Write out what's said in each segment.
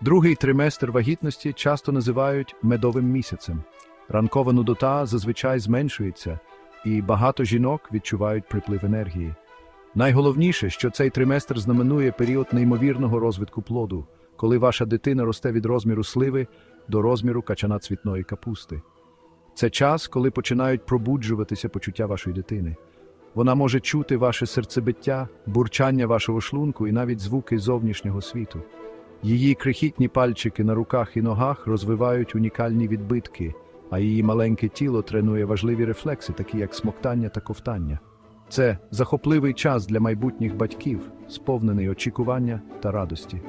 Другий триместр вагітності часто називають медовим місяцем. Ранкова нудота зазвичай зменшується, і багато жінок відчувають приплив енергії. Найголовніше, що цей триместр знаменує період неймовірного розвитку плоду, коли ваша дитина росте від розміру сливи до розміру качана цвітної капусти. Це час, коли починають пробуджуватися почуття вашої дитини. Вона може чути ваше серцебиття, бурчання вашого шлунку і навіть звуки зовнішнього світу. Її крихітні пальчики на руках і ногах розвивають унікальні відбитки, а її маленьке тіло тренує важливі рефлекси, такі як смоктання та ковтання. Це захопливий час для майбутніх батьків, сповнений очікування та радості.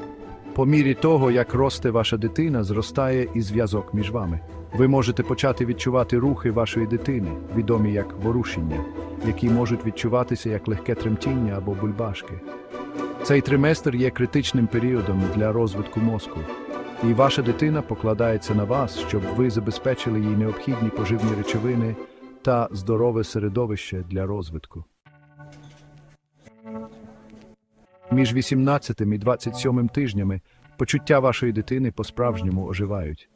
По мірі того, як росте ваша дитина, зростає і зв'язок між вами. Ви можете почати відчувати рухи вашої дитини, відомі як ворушення, які можуть відчуватися як легке тремтіння або бульбашки. Цей триместр є критичним періодом для розвитку мозку, і ваша дитина покладається на вас, щоб ви забезпечили їй необхідні поживні речовини та здорове середовище для розвитку. Між 18 і 27 тижнями почуття вашої дитини по-справжньому оживають.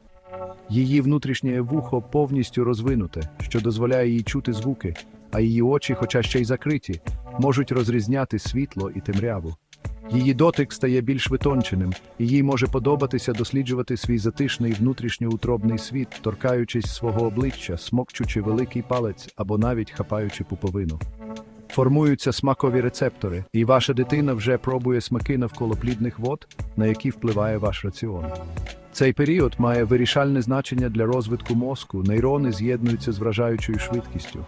Її внутрішнє вухо повністю розвинуте, що дозволяє їй чути звуки, а її очі, хоча ще й закриті, можуть розрізняти світло і темряву. Її дотик стає більш витонченим, і їй може подобатися досліджувати свій затишний внутрішньоутробний світ, торкаючись свого обличчя, смокчучи великий палець або навіть хапаючи пуповину. Формуються смакові рецептори, і ваша дитина вже пробує смаки навколо плідних вод, на які впливає ваш раціон. Цей період має вирішальне значення для розвитку мозку, нейрони з'єднуються з вражаючою швидкістю.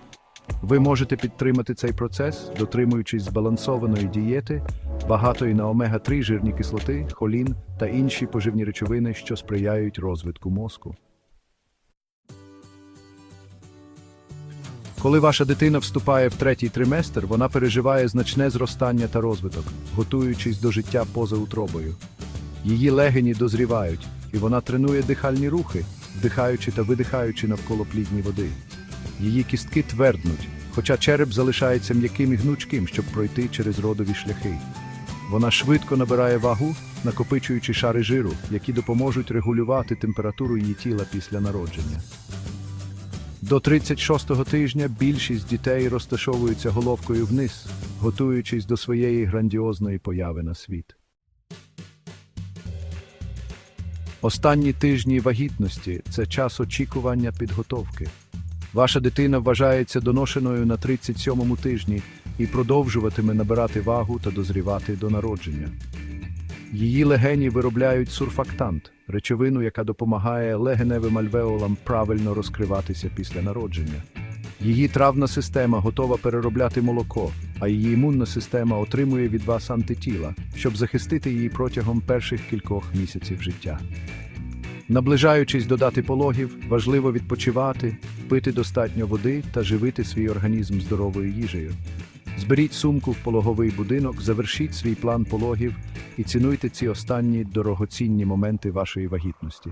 Ви можете підтримати цей процес, дотримуючись збалансованої дієти, багатої на омега-3 жирні кислоти, холін та інші поживні речовини, що сприяють розвитку мозку. Коли ваша дитина вступає в третій триместр, вона переживає значне зростання та розвиток, готуючись до життя поза утробою. Її легені дозрівають, і вона тренує дихальні рухи, вдихаючи та видихаючи навколо плідні води. Її кістки тверднуть, хоча череп залишається м'яким і гнучким, щоб пройти через родові шляхи. Вона швидко набирає вагу, накопичуючи шари жиру, які допоможуть регулювати температуру її тіла після народження. До 36-го тижня більшість дітей розташовуються головкою вниз, готуючись до своєї грандіозної появи на світ. Останні тижні вагітності це час очікування підготовки. Ваша дитина вважається доношеною на 37-му тижні і продовжуватиме набирати вагу та дозрівати до народження. Її легені виробляють сурфактант, речовину, яка допомагає легеневим альвеолам правильно розкриватися після народження. Її травна система готова переробляти молоко, а її імунна система отримує від вас антитіла, щоб захистити її протягом перших кількох місяців життя. Наближаючись до дати пологів, важливо відпочивати, пити достатньо води та живити свій організм здоровою їжею. Зберіть сумку в пологовий будинок, завершіть свій план пологів і цінуйте ці останні дорогоцінні моменти вашої вагітності.